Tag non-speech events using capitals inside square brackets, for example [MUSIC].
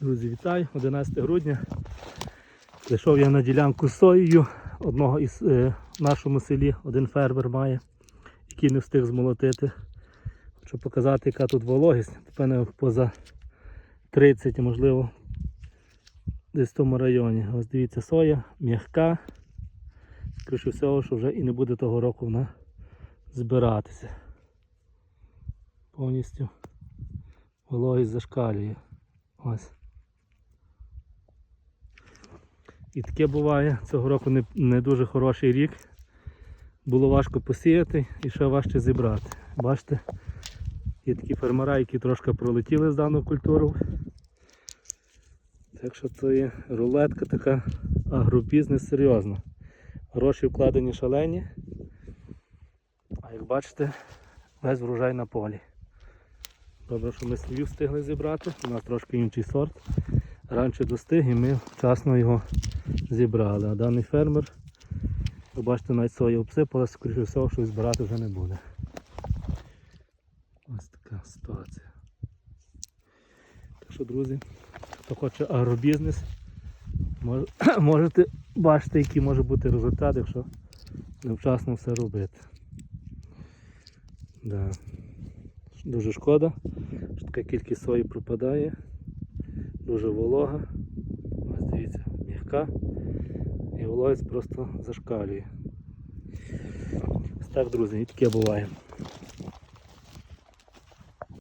Друзі, вітаю! 11 грудня. Прийшов я на ділянку соєю. Одного із е, в нашому селі один фермер має, який не встиг змолотити. Хочу показати, яка тут вологість. Напевно, поза 30, можливо, десь в тому районі. Ось дивіться, соя м'яка. Скоріше всього, що вже і не буде того року вона збиратися. Повністю вологість зашкалює. Ось. І таке буває. Цього року не, не дуже хороший рік. Було важко посіяти і ще важче зібрати. Бачите, є такі фермера, які трошки пролетіли з дану культуру. Так що це є рулетка така агробізнес серйозно. Гроші вкладені шалені. А як бачите, весь врожай на полі. Добре, що ми свою встигли зібрати. У нас трошки інший сорт. Раніше достиг і ми вчасно його зібрали. А даний фермер, ви бачите, навіть соя обсипалась, скоріше всього, що збирати вже не буде. Ось така ситуація. Так що, друзі, хто хоче агробізнес, [CLEARS THROAT] можете бачити, який може бути результат, якщо невчасно все робити. Да. Дуже шкода, що така кількість сої пропадає. Дуже волога. Ось дивіться, м'яка. І волоць просто зашкалює. Ось так, друзі, і таке буває.